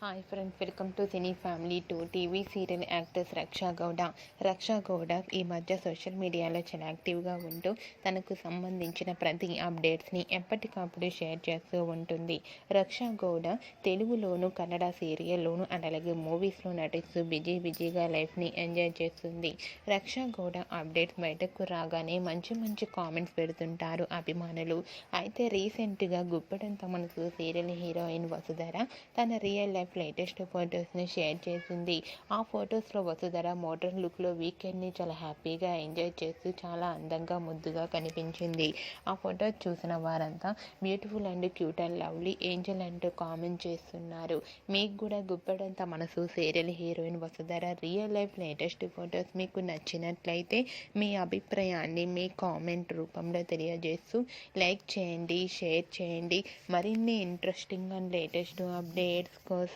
Hi friends welcome to cine family to TV serial actors Raksha Gowda. Raksha Gowda ఈ మధ్య social మీడియాలో చాలా యాక్టివ్గా ఉంటూ తనకు సంబంధించిన ప్రతి అప్డేట్స్ని ఎప్పటికప్పుడు షేర్ చేస్తూ ఉంటుంది. రక్షా గౌడ తెలుగులోను కన్నడ సీరియల్లోను అండ్ అలాగే మూవీస్లో నటిస్తూ బిజీ బిజీగా లైఫ్ని ఎంజాయ్ చేస్తుంది. రక్షా గౌడ అప్డేట్స్ బయటకు రాగానే మంచి మంచి కామెంట్స్ పెడుతుంటారు అభిమానులు. అయితే రీసెంట్గా గుప్పడంత మనసు సీరియల్ హీరోయిన్ వసుధర తన రియల్ లైఫ్ లేటెస్ట్ ఫొటోస్ని షేర్ చేసింది. ఆ ఫొటోస్లో వసుధర మోడర్న్ లుక్లో వీకెండ్ని చాలా హ్యాపీగా ఎంజాయ్ చేస్తూ చాలా అందంగా ముద్దుగా కనిపించింది. ఆ ఫొటోస్ చూసిన వారంతా beautiful and cute and lovely angel అంటూ కామెంట్ చేస్తున్నారు. మీకు కూడా Guppedantha Manasu serial heroine Vasudhara real life latest photos మీకు నచ్చినట్లయితే మీ అభిప్రాయాన్ని మీ కామెంట్ రూపంలో తెలియజేస్తూ లైక్ చేయండి షేర్ చేయండి. మరిన్ని ఇంట్రెస్టింగ్ అండ్ లేటెస్ట్ అప్డేట్స్ కోసం